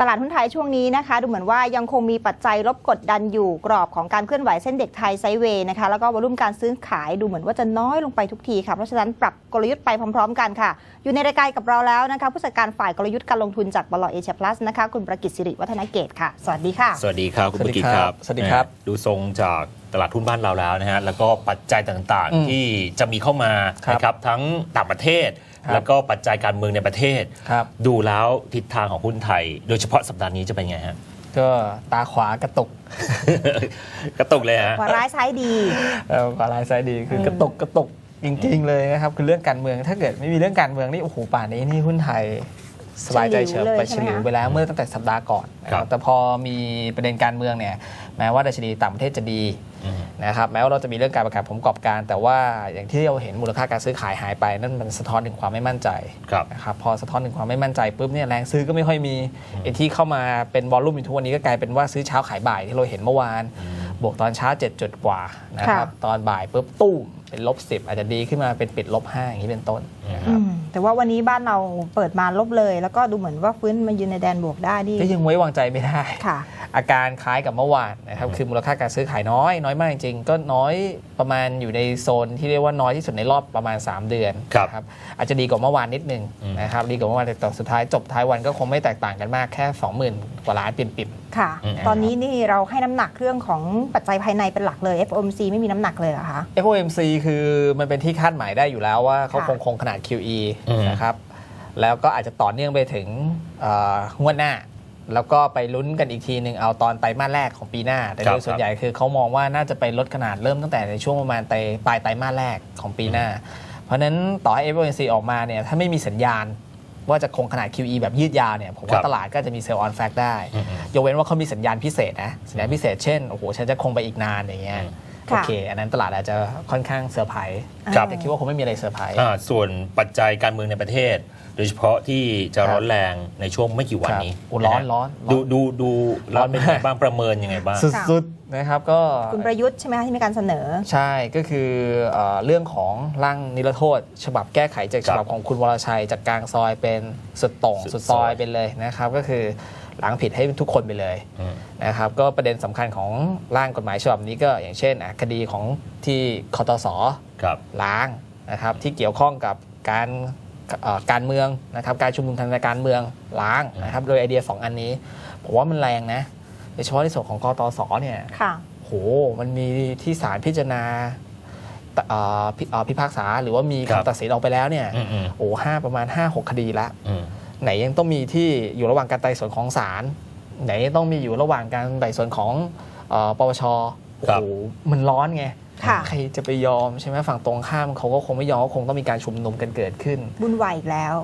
ตลาดหุ้นไทยช่วงนี้นะคะ ดูเหมือนว่ายังคงมีปัจจัยลบกดดันอยู่กรอบของการเคลื่อนไหวเส้นเด็กไทยไซด์เวย์นะคะแล้วก็วอลุ่มการซื้อขายดูเหมือนว่าจะน้อยลงไปทุกทีค่ะเพราะฉะนั้นปรับกลยุทธ์ไปพร้อม ๆ กันค่ะ อยู่ในรายการกับเราแล้วนะคะผู้จัดการฝ่ายกลยุทธ์การลงทุนจากบลเอเชียพลัสนะคะคุณประกิตสิริวัฒนเกตค่ะ สวัสดีค่ะ สวัสดีครับคุณสวัปสดีกิจคครัรับบสวัสดีครับนะฮะดูทรงจากตลาดทุนบ้านเราแล้วนะฮะแล้วก็ปัจจัยต่างอืมๆที่จะมีเข้ามาครับนะครับทั้งต่างประเทศครับ แล้วก็ปัจจัยการเมืองในประเทศครับดูแล้วทิศทางของหุ้นไทย โดยเฉพาะสัปดาห์นี้จะเป็นไงฮะก็ตาขวากระตุก กระตุกเลยฮะกว่าร้ายซ้ายดีเอ่อขวาลายซ้ายดีคืออกระตุกกระตุกจริงๆเลยนะครับคือเรื่องการเมืองถ้าเกิดไม่มีเรื่องการเมืองนี่โอ้โหป่านนี้นี่หุ้นไทยสบายใจเฉิบไปฉเฉลิวเลยใช่ไหมลิวคะไปแล้วเมื่อตั้งแต่สัปดาห์ก่อนนะคครัรับบแต่พอมีประเด็นการเมืองเนี่ยแม้ว่าดัชนีต่างประเทศจะดีอืม นะครับแม้ว่าเราจะมีเรื่องการประกาศผลประกอบการ แต่ว่าอย่างที่เราเห็นมูลค่าการซื้อขายหายไป นั่นมันสะท้อนถึงความไม่มั่นใจครับนะครับพอสะท้อนถึงความไม่มั่นใจปุ๊บเนี่ยแรงซื้อก็ไม่ค่อยมีไอ้ที่เข้ามาเป็นวอลลุ่มอยู่ทุกวันนี้ก็กลายเป็นว่าซื้อเช้าขายบ่ายที่เราเห็นเมื่อวาน บวกตอนเช้า7จุดกว่านะครับค่ะตอนบ่ายปุ๊บตุ้ม เป็นลบ10อาจจะดีขึ้นมาเป็นปิดลบ5อย่างนี้เป็นต้นนะคอืรับมแต่ว่าวันนี้บ้านเราเปิดมาลบเลย แล้วก็ดูเหมือนว่าฟื้นมายืนในแดนบวกได้ดีก็ยังไว้วางใจไม่ได้ ค่ะ อาการคล้ายกับเมื่อวานนะครับ คือมูลค่าการซื้อขายน้อย น้อยมากจริงๆ ก็น้อยประมาณอยู่ในโซนที่เรียกว่าน้อยที่สุดในรอบประมาณ 3 เดือนครับนะอาจจะดีกว่าเมื่อวานนิดนึงอืม นะครับ ดีกว่าเมื่อวานแต่สุดท้ายจบท้ายวันก็คงไม่แตกต่างกันมากแค่ 20,000 กว่าล้านปิ่ม ค่ะ อืม ตอนนี้นี่เราให้น้ำหนักเรื่องของปัจจัยภายในเป็นหลักเลย FOMC ไม่มีน้ำหนักเลยเหรอคะ ๆ FOMC คือมันเป็นที่คาดหมายได้อยู่แล้วว่าเขาค่ะคงคงขนาด QE อืมนะครับแล้วก็อาจจะต่อเนื่องไปถึงเอ่องวดหน้า แล้วก็ไปลุ้นกันอีกทีหนึ่งเอาตอนไตรมาสแรกของปีหน้า แต่ครัโดบยส่วนใหญ่คือเขามองว่าน่าจะไปลดขนาดเริ่มตั้งแต่ในช่วงประมาณไตรปลายไตรมาสแรกของปีหน้า เพราะฉะนั้นต่อให้ FOMC ออกมาเนี่ยถ้าไม่มีสัญญาณว่าจะคงขนาด QE แบบยืดยาวเนี่ยผมครัว่าบตลาดก็จะมีเซลล์ออนแฟกได้อืมยกเว้นว่าเขามีสัญญาณพิเศษนะสัญญาณพิเศษเช่นโอ้โหฉันจะคงไปอีกนานอย่างเงี้ยอืม โอเค อันนั้นตลาดอาจจะค่อนข้างเซอร์ไพรส์ครับแต่คิดว่าคงไม่มีอะไรเซอร์ไพรส์อ่าส่วนปัจจัยการเมืองในประเทศ โดยเฉพาะที่จะร้อนแรงในช่วงไม่กี่วันนี้ครับโอ้ร้อนนะฮะร้อนร้อนดูดูดูแล้วร้อนเป็นมากไงบ้างประเมินยังไงบ้างสุดๆนะครับก็คุณประยุทธ์ใช่ไหมคะที่มีการเสนอ ใช่ก็คือเอ่อเรื่องของร่างนิรโทษ ฉบับแก้ไขจากครัฉบบับของคุณวรชัยจากกลางซอยเป็นสุดโต่งสุสุดดซซออยยไปเลยนะครับก็คือ ล้างผิดให้ทุกคนไปเลยอืมนะครับก็ประเด็นสำคัญของร่างกฎหมายฉบับนี้ก็อย่างเช่นอะคดีของที่คอตสครับล้างนะครับที่เกี่ยวข้องกับการเอ่อการเมืองนะครับการชุมนุมทางการเมืองล้างนะครับโดยไอเดียสองอันนี้ผมว่ามันแรงนะโดยเฉพาะในส่วนของกตสเนี่ยค่ะโหมันมีที่ศาลพิจารณาตเอ่อพิเอ่อพิพากษาหรือว่ามีครับคำตัดสินออกไปแล้วเนี่ยอืมอืมโอ้ห้าประมาณ 5 6 คดีละอืม ไหนยังต้องมีที่อยู่ระหว่างการไต่สวนของศาลไหนยังต้องมีอยู่ระหว่างการไต่สวนของเออปปชโอ้ครับโหมันร้อนไงค่ะใครจะไปยอมใช่ไหมฝั่งตรงข้ามเขาก็คงไม่ยอมก็คงต้องมีการชุมนุมกันเกิดขึ้นวุ่นวายอีกแล้ว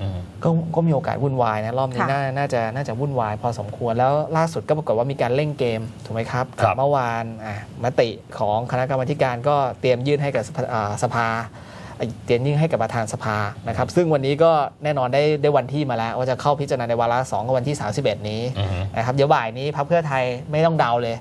อืมก็ก็มีโอกาสวุ่นวายนะรอบนี้ค่ะน่าน่าจะน่าจะวุ่นวายพอสมควรแล้วล่าสุดก็ปรากฏว่ามีการเล่นเกมถูกไหมครับครับเมื่อวานอะมติของคณะกรรมาธิการก็เตรียมยื่นให้กับสภาอ่าสภา เอ่อเตรียมยื่นให้กับประธานสภานะครับ ซึ่งวันนี้ก็แน่นอนได้ได้วันที่มาแล้ว ว่าจะเข้าพิจารณาในวาระสองกับวันที่ 31 นี้อืมนะครับเดี๋ยวบ่ายนี้พรรคเพื่อไทยไม่ต้องเดาเลย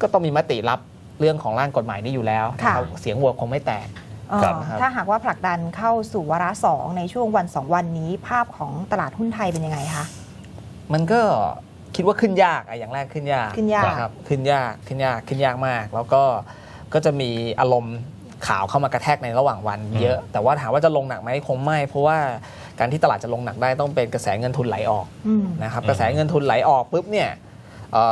ก็ต้องมีมติรับเรื่องของร่างกฎหมายนี้อยู่แล้วนะครับเสียงโหวตคงไม่แตกเอ่อครับถ้าหากว่าผลักดันเข้าสู่วาระสองในช่วงวันสองวันนี้ภาพของตลาดหุ้นไทยเป็นยังไงคะมันก็คิดว่าขึ้นยากอะอย่างแรกขึ้นยากขึ้นยากนะครับขึ้นยากขึ้นยากขึ้นยากมาก แล้วก็ก็จะมีอารมณ์ ข่าวเข้ามากระแทกในระหว่างวันเยอะ แต่ว่าถามว่าจะลงหนักไหมคงไม่ เพราะว่าการที่ตลาดจะลงหนักได้ต้องเป็นกระแสเงินทุนไหลออกอืมนะครับอืมกระแสเงินทุนไหลออกปุ๊บเนี่ยเอ่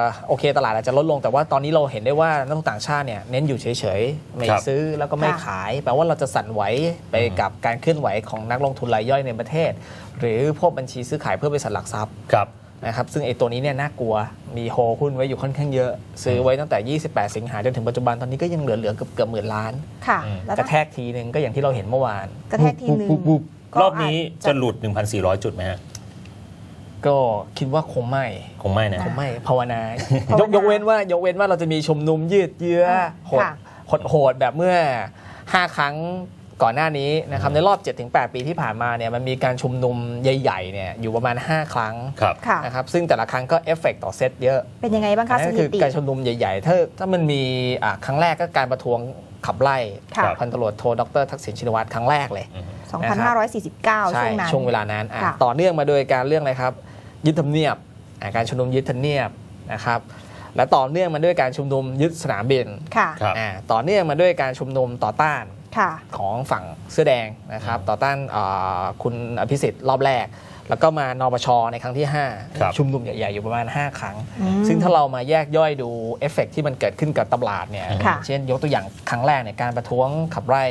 อโอเคตลาดอาจจะลดลงแต่ว่าตอนนี้เราเห็นได้ว่านักลงทุนต่างชาติเนี่ยเน้นอยู่เฉยๆ ไม่ครับซื้อแล้วก็ไม่ค่ะขาย แปลว่าเราจะสั่นไหวไปกับการเคลื่อนไหวของนักลงทุนรายย่อยในประเทศ หรือพวกบัญชีซื้อขายเพื่อบริษัทหลักทรัพย์ครับ นะครับซึ่งไอ้ตัวนี้เนี่ยน่ากลัวมีโฮหุ้นไว้อยู่ค่อนข้างเยอะ ซื้อไว้ตั้งแต่ 28 สิงหาจนถึงปัจจุบันตอนนี้ก็ยังเหลือเหลือๆเกือบเกือบหมื่นล้านค่ะอืมแล้วกระถ้าแทกทีนึงก็อย่างที่เราเห็นเมื่อวานกระแทกทีนึงปุ๊บปุ๊บปุ๊บก็รอบนี้อาจจะหลุด 1,400 จุดไหมฮะก็คิดว่าคงไม่คงไม่นะคงไม่ภาวนาภาวยนากยกเว้นว่ายกเว้นว่าเราจะมีชุมนุมยืดเยื้ออ่าโหดค่ะโหดโหดแบบเมื่อ 5 ครั้ง ก่อนหน้านี้นะครับในรอบ 7-8 ปีที่ผ่านมาเนี่ยมันมีการชุมนุมใหญ่ๆเนี่ยอยู่ประมาณ 5 ครั้งครับค่ะนะครับซึ่งแต่ละครั้งก็เอฟเฟกต์ต่อเซตเยอะ เป็นยังไงบ้างคะนั่สนก็ถิคือติการชุมนุมใหญ่ๆ ถ้าถ้ามันมีอะครั้งแรกก็การประท้วงขับไล่ค่ะพันตำรวจโทดรทักษิณชินวัตรครั้งแรกเลย 2549ใช่ช่วงนั้นช่วงเวลานั้นอะค่ะต่อเนื่องมาโดยการเรื่องอะไรครับยึดทำเนียบอ่าการชุมนุมยึดทำเนียบนะครับและต่อเนื่องมาด้วยการชุมนุมยึดสนามบินค่ะครับอ่าต่อเนื่องมาด้วยการชุมนุมต่อต้านค่ะ ของฝั่งเสื้อแดงนะครับต่อต้านอ่าคุณอภิสิทธิ์รอบแรก แล้วก็มานปชในครั้งที่ครับ5ชุมนุมใหญ่ๆอยู่ประมาณ 5 ครั้งอืมซึ่งถ้าเรามาแยกย่อยดูเอฟเฟกต์ที่มันเกิดขึ้นกับตลาดเนี่ยค่ะเช่นยกตัวอย่างครั้งแรกเนี่ยการประท้วงขับไล่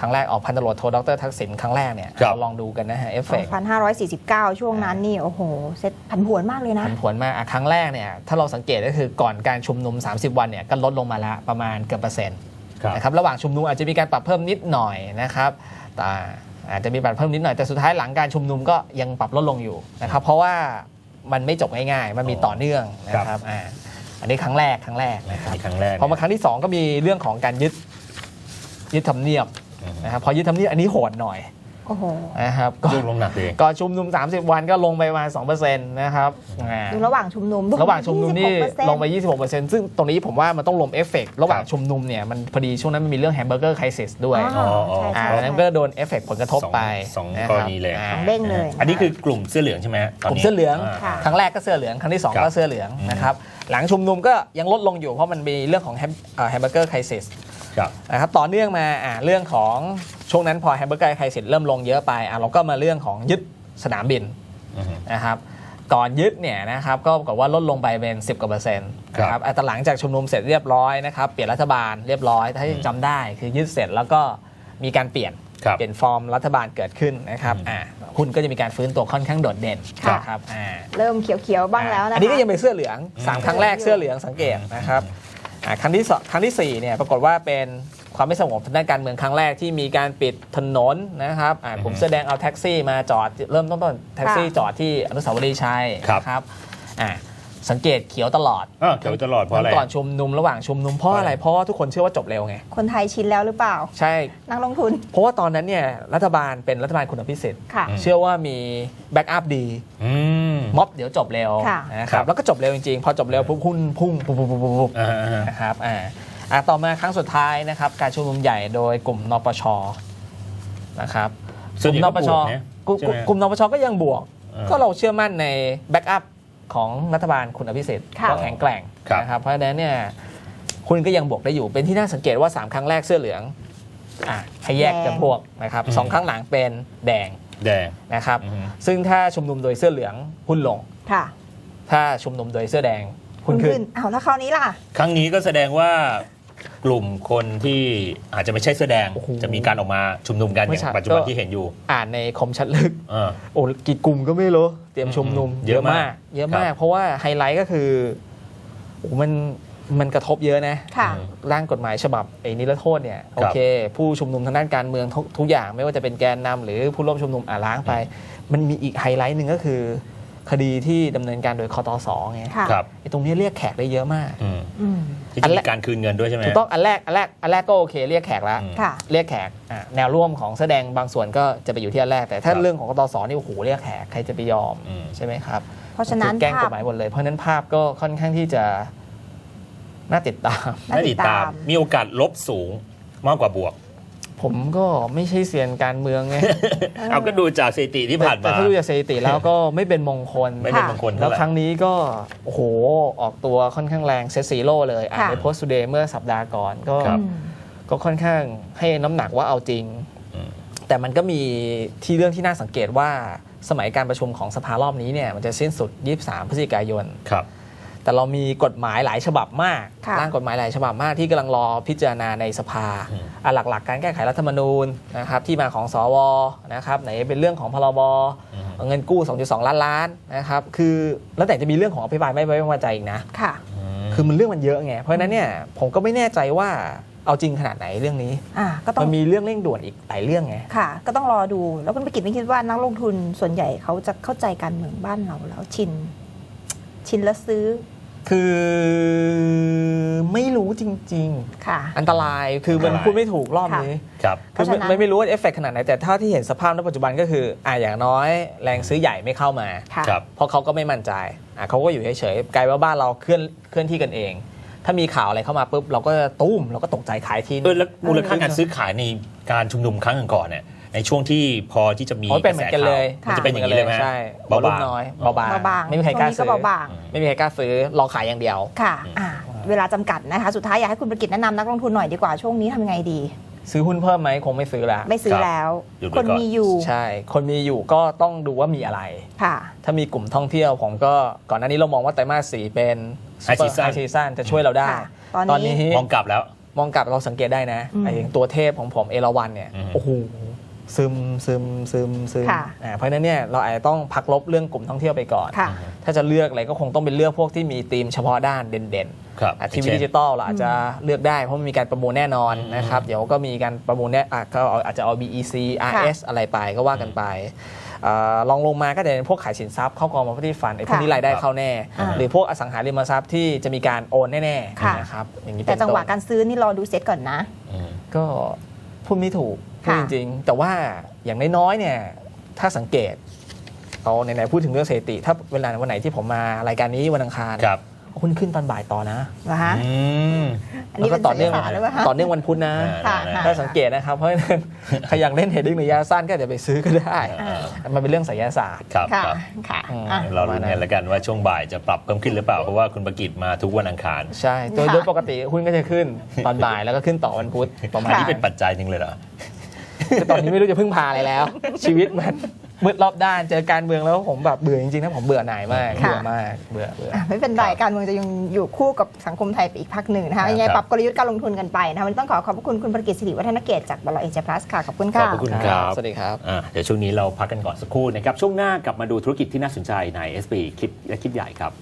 ครั้งแรกออกพันตำรวจโทดรทักษิณครั้งแรกเนี่ยครับเราลองดูกันนะฮะเอฟเฟกต์2,549ช่วงนั้นนี่ โอ้โห เซ็ตผันผวนมากเลยนะผันผวนมากอะครั้งแรกเนี่ย ถ้าเราสังเกตก็คือก่อนการชุมนุม 30 วันเนี่ย ก็ลดลงมาแล้วประมาณเกือบเปอร์เซ็นต์ครับ นะครับระหว่างชุมนุมอาจจะมีการปรับเพิ่มนิดหน่อยนะครับแต่อาจจะมีปรับเพิ่มนิดหน่อยแต่สุดท้ายหลังการชุมนุมก็ยังปรับลดลงอยู่นะครับ เพราะว่ามันไม่จบง่ายๆ มันมีต่อเนื่องนะครับอ่าอันนี้ครั้งแรกครั้งแรกนะครับในครั้งแรกพอมาครั้งที่ 2 ก็มีเรื่องของการยึดยึดทำเนียบอืมนะครับพอยึดทำเนียบอันนี้โหดหน่อย โอ้โหนะครับก็ลูกลงหนักเลยก่อนชุมนุม 30 วันก็ลงไปประมาณ2%นะครับอ่าดูระหว่างชุมนุมระหว่างชุมนุมนี่26%ลงไป 26%ซึ่งตรงนี้ผมว่ามันต้องรวมเอฟเฟกต์ระหว่างครับชุมนุมเนี่ยมันพอดีช่วงนั้นมันมีเรื่องแฮมเบอร์เกอร์ไครซิสด้วยอ๋อใช่อ่าใช่นั้นก็โดนเอฟเฟกต์ผลกระทบไปสองะคบกรณีเลยาสองเด้งเลยอันนี้คือกลุ่มเสื้อเหลืองใช่ไหมฮะตนกลุ่มนี้เสื้อเหลืองาค่ะครั้งแรกก็เสื้อเหลืองครั้งที่2ครัก็บเสื้อเหลืองอืมนะครับหลังชุมนุมก็ยังลดลงอยู่เพราะมันมีเรื่องของแฮมเบอร์เกอร์ไครซิสครับนะครับต่อเนื่องมาอ่าเรื่องของช่วงนั้นพอแฮมเบอร์เกอร์ไครซิสเริ่มลงเยอะไปอะเราก็มาเรื่องของยึดสนามบินอือฮึนะครับก่อนยึดเนี่ยนะครับก็ปรากฏว่าลดลงไปเป็น 10 กว่าเปอร์เซ็นต์นะคครัรับบอะแต่หลังจากชุมนุมเสร็จเรียบร้อยนะครับเปลี่ยนรัฐบาลเรียบร้อย ถ้ายังจำได้คือยึดเสร็จแล้วก็มีการเปลี่ยนครับเปลี่ยนฟอร์มรัฐบาลเกิดขึ้นนะครับอืมอ่าหุ้นก็จะมีการฟื้นตัวค่อนข้างโดดเด่นค่ะนะครับอ่าเริ่มเขียวๆบ้างแล้วนะคะอันนี้ก็ยังเป็นเสื้อเหลืองอืมสามครั้งแรกเสื้อเหลืองสังเกตนะครับอ่าครั้งที่สองครั้งที่สี่เนี่ยปรากฏว่าเป็น ความไม่สงบทางด้านการเมืองครั้งแรกที่มีการปิดถนนนะครับอ่ากลุ่มเสื้อแดงเอาแท็กซี่มาจอดเริ่มต้นต้นแท็กซี่จอดที่อนุสาวรีย์ชัยครับนะครับอ่าสังเกตเขียวตลอดอ่าเขียวตลอดเพราะอะไรทั้งก่อนชุมนุมระหว่างชุมนุมเพราะอะไรเพราะว่าทุกคนเชื่อว่าจบเร็วไง คนไทยชินแล้วหรือเปล่า ใช่ นักลงทุน เพราะว่าตอนนั้นเนี่ยรัฐบาลเป็นรัฐบาลคุณอภิสิทธิ์ค่ะอืมเชื่อว่ามีแบ็กอัพดีอืมม็อบเดี๋ยวจบเร็วค่ะนะคครัรับบแล้วก็จบเร็วจริงๆ พอจบเร็วปุ๊บหุ้นพุ่งปุ๊บปุ๊บปุ๊บปุ๊บปุ๊บอ่าฮะนะครับอ่า อ่าต่อมาครั้งสุดท้ายนะครับ การชุมนุมใหญ่โดยกลุ่มนปชนะครับส่วนใหญ่นก็ปบชวกนะกลุ่มใช่ไหมกลุ่มนปชก็ยังบวกอ่าก็เราเชื่อมั่นในแบ็กอัพของรัฐบาลคุณอภิสิทธิ์ค่ะก็แข็งแกร่งครับนะครับเพราะฉะนั้นเนี่ยคุณก็ยังบวกได้อยู่เป็นที่น่าสังเกตว่า 3 ครั้งแรกเสื้อเหลืองอะให้แยกกันพวกนะครับสองครั้งหลังเป็นแดงแดงนะครับอือฮึซึ่งถ้าชุมนุมโดยเสื้อเหลืองหุ้นลงค่ะถ้าชุมนุมโดยเสื้อแดง หุ้นขึ้นอ้าวแล้วคราวนี้ล่ะ ครั้งนี้ก็แสดงว่ากลุ่มคนที่อาจจะไม่ใช่เสื้อแดงโอ้โหจะมีการออกมาชุมนุมกันอไม่ย่าใช่งปัจจุบันก็ที่เห็นอยู่ อ่านในคมชัดลึกอ่าโอ้กี่กลุ่มก็ไม่รู้ เตรียมชุมนุม เยอะมาก เยอะครัมากบเพราะว่าไฮไลท์ก็คือโอ้มันมันกระทบเยอะนะค่ะอืมร่างกฎหมายฉบับไอ้นิรโทษเนี่ยโอเค ผู้ชุมนุมทางด้านการเมืองทุกทุกอย่าง ไม่ว่าจะเป็นแกนนำหรือผู้ร่วมชุมนุมอ่าล้างไป มันมีอีกไฮไลท์หนึ่งก็คือ คดีที่ดำเนินการโดยคอตสไงค่ะครับไอ้ตรงนี้เรียกแขกได้เยอะมากอืมอืมที่อัจะนแรมีกการคืนเงินด้วยใช่ไหมถูกต้องอันแรกอันแรกอันแรกก็โอเคเรียกแขกแล้วอืมค่ะเรียกแขกอะแนวร่วมของแสดงบางส่วนก็จะไปอยู่ที่อันแรกแต่ถ้าครับเรื่องของกตสนี่โอ้โหเรียกแขกใครจะไปยอมอืมใช่ไหมครับเพราะฉะนั้นถูกแกล้งภากพฎหมายหมดเลยเพราะฉะนั้นภาพก็ค่อนข้างที่จะน่าติดตามน่าติดตามมีโอกาสลบสูงมากกว่าบวก ผมก็ไม่ใช่เซียนการเมืองไงเอาก็ดูจากสถิติที่ผ่านแต่มาถ้าดูจากสถิติแล้วก็ไม่เป็นมงคลไม่เป็นค่ะมงคลแล้เท่าวไหร่ครั้งนี้ก็โอ้โหออกตัวค่อนข้างแรงเซตซีโร่เลยอ่านค่ะในโพสต์ t ูเดย์เมื่อสัปดาห์ก่อนก็ครับอืมก็ค่อนข้างให้น้ำหนักว่าเอาจริงอืมแต่มันก็มีที่เรื่องที่น่าสังเกตว่าสมัยการประชุมของสภารอบนี้เนี่ยมันจะสิ้นสุด 23 พฤศจิกายนครับ แต่เรามีกฎหมายหลายฉบับมากค่ะร่างกฎหมายหลายฉบับมากที่กำลังรอพิจารณาในสภาอืมอะหลักๆ การแก้ไขรัฐธรรมนูญนะครับที่มาของสวนะครับไหนเป็นเรื่องของพรบอืมเงินกู้ 2.2 ล้านล้านนะครับคือแล้วแต่จะมีเรื่องของอภิปรายไม่ไว้วางใจอีกนะค่ะคือมันเรื่องมันเยอะไงเพราะฉะนั้นเนี่ยผมก็ไม่แน่ใจว่าเอาจริงขนาดไหนเรื่องนี้อ่าก็ต้อมังนมีเรื่องเร่งด่วนอีกหลายเรื่องไงค่ะ ก็ต้องรอดูแล้วคุณประกิตไม่คิดว่านักลงทุนส่วนใหญ่เขาจะเข้าใจการเมืองบ้านเราแล้วชินชินแล้วซื้อ คือไม่รู้จริง ค่ะ ๆ อันตรายคือมันอันตรายพูดไม่ถูกรอบนี้ ครับ เพคือราะฉะนั้น ไม่ไม่รู้ว่าเอฟเฟกขนาดไหน แต่ถ้าที่เห็นสภาพณปัจจุบันก็คืออ่าอย่างน้อยแรงซื้อใหญ่ไม่เข้ามา ค่ะ ครับ เพราะเขาก็ไม่มั่นใจอะเขาก็อยู่เฉยๆกลายว่าบ้านเราเคลื่อนเคลื่อนที่กันเอง ถ้ามีข่าวอะไรเข้ามาปุ๊บเราก็ตุ้มเราก็ตกใจขายทีเออแล้วมูลค่าการซื้อขายในการชุมนุมครั้งก่อนๆเนี่ย ในช่วงที่พอที่จะมีโอ้ยเป็นเหมือนกันเลยระแสข่าวมันจะเป็นอย่างนี้เลยไหมใช่เบารุ่นบางน้อยเบาบางเบาบางไม่มีใครกล้าช่วงนี้ซื้อก็เบาบางไม่มีใครกล้าซื้อรอขายอย่างเดียวค่ะอ่าเวลาจำกัดนะคะ สุดท้ายอยากให้คุณประกิตแนะนำนักลงทุนหน่อยดีกว่าช่วงนี้ทำยังไงดี ซื้อหุ้นเพิ่มไหมคงไม่ซื้อละไม่ซื้อครับแล้วหยุดไว้คนก่อนมีอยู่ใช่ คนมีอยู่ก็ต้องดูว่ามีอะไรค่ะถ้ามีกลุ่มท่องเที่ยวผมก็ก่อนหน้านี้เรามองว่าไตรมาสสี่เป็น High season ซีซันจะช่วยเราได้ค่ะตอนนี้มองกลับแล้วมองกลับเราสังเกตได้นะอืมไอ้อย่างตัวเทพของผมเอราวันเนี่ยอืมโอ้โห ซึมซึมซึมซึมค่ะอ่าเพราะฉะนั้นเนี่ยเราอาจจะต้องพักลบเรื่องกลุ่มท่องเที่ยวไปก่อน ค่ะ ถ้าจะเลือกอะไรก็คงต้องเป็นเลือกพวกที่มีธีมเฉพาะด้านเด่นครับๆอะทีวีเช่นดิจิตอลเราอาจจะเลือกได้เพราะมันมีการประมูลแน่นอนอืมนะครับ เดี๋ยวก็มีการประมูลเนี่ยอะก็เอาอาจจะเอา BEC RS อะไรไปก็ว่ากันไปอ่าลองลงมาก็จะเป็นพวกขายสินทรัพย์เข้ากอง property fund ไอ้พวกนี้ค่ะรายได้เข้าแน่อ่าหรือพวกอสังหาริมทรัพย์ที่จะมีการโอนแน่ค่ะ ๆนะครับอย่างนี้แต่เป็นจังหวะต้นการซื้อนี่รอดูเซ็ตก่อนนะ อืม ก็พูดไม่ถูก พูดค่ะจริงๆ แต่ว่าอย่างน้อยๆเนี่ยถ้าสังเกตเอาไหนๆพูดถึงเรื่องสถิติ ถ้าเวลาวันไหนที่ผมมารายการนี้วันอังคารครับหุ้นขึ้นตอนบ่ายต่อนะนะฮะอืมอันนี้แล้วเป็ก็นต่อเนื่องสายขาหรือเปล่าคะต่อเนื่องวันพุธนะค่ะอ่าถ้าสังเกตนะครับ เพราะฉะนั้นใครอยากเล่นเทรดดิ้งในระยะสั้นก็อาจจะไปซื้อก็ได้อ่ามันเป็นเรื่องไสยศาสตร์ครับค่ะครับค่ะอืมอะเราลุ้นกันแล้วกันว่าช่วงบ่ายจะปรับเพิ่มขึ้นหรือเปล่า เพราะว่าคุณประกิตมาทุกวันอังคาร ใช่ โดยค่ะโดยปกติหุ้นก็จะขึ้นตอนบ่ายแล้วก็ขึ้นต่อวันพุธประมาณอันค่ะนี้เป็นปัจจัยหนึ่งเลยเหรอ คือตอนนี้ไม่รู้จะพึ่งพาอะไรแล้ว ชีวิตมันมืดรอบด้านเจอการเมืองแล้วผมแบบเบื่อจริงๆนะผมเบื่อหน่ายมากค่ะเบื่อมากเบื่อเบื่ออะไม่เป็นไรการเมืองจะยังอยู่คู่กับสังคมไทยไปอีกพักหนึ่งนะคะยังไงครับปรับกลยุทธ์การลงทุนกันไปนะคะวันนี้ต้องขอขอบพระคุณคุณประกิตสิริวัฒนเกตจากบลเอเจพลัสค่ะขอบคุณขค่ะอบพระคุณครับสวัสดีครับอะเดี๋ยวช่วงนี้เราพักกันก่อนสักครู่นะครับช่วงหน้ากลับมาดูธุรกิจที่น่าสนใจใน SB คิดและคิดใหญ่ครับ